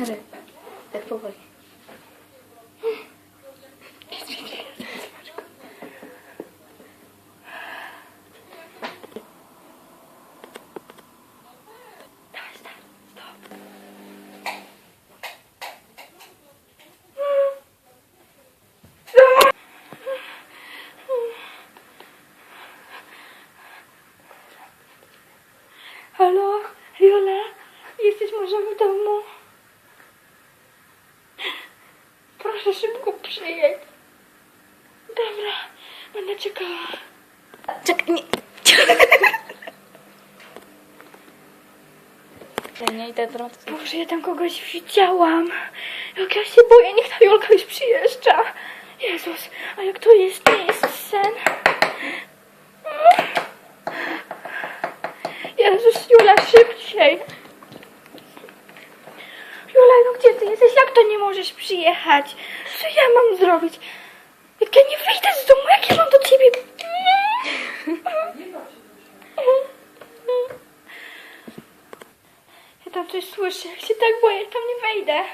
Merhaba. Bak baba. Alors, Viola, jesteś może w domu? Proszę szybko przyjedź. Dobra, będę czekała. Czekaj, nie. Ja nie idę do Boże, ja tam kogoś widziałam. Jak ja się boję, niech ta Jolka już przyjeżdża. Jezus, a jak to jest, nie jest sen. Jezus, Jula, szybciej. No gdzie ty jesteś? Jak to nie możesz przyjechać? Co ja mam zrobić? Jak ja nie wyjdę z domu, jak ja mam do ciebie... Ja tam coś słyszę, ja się tak boję, tam nie wejdę.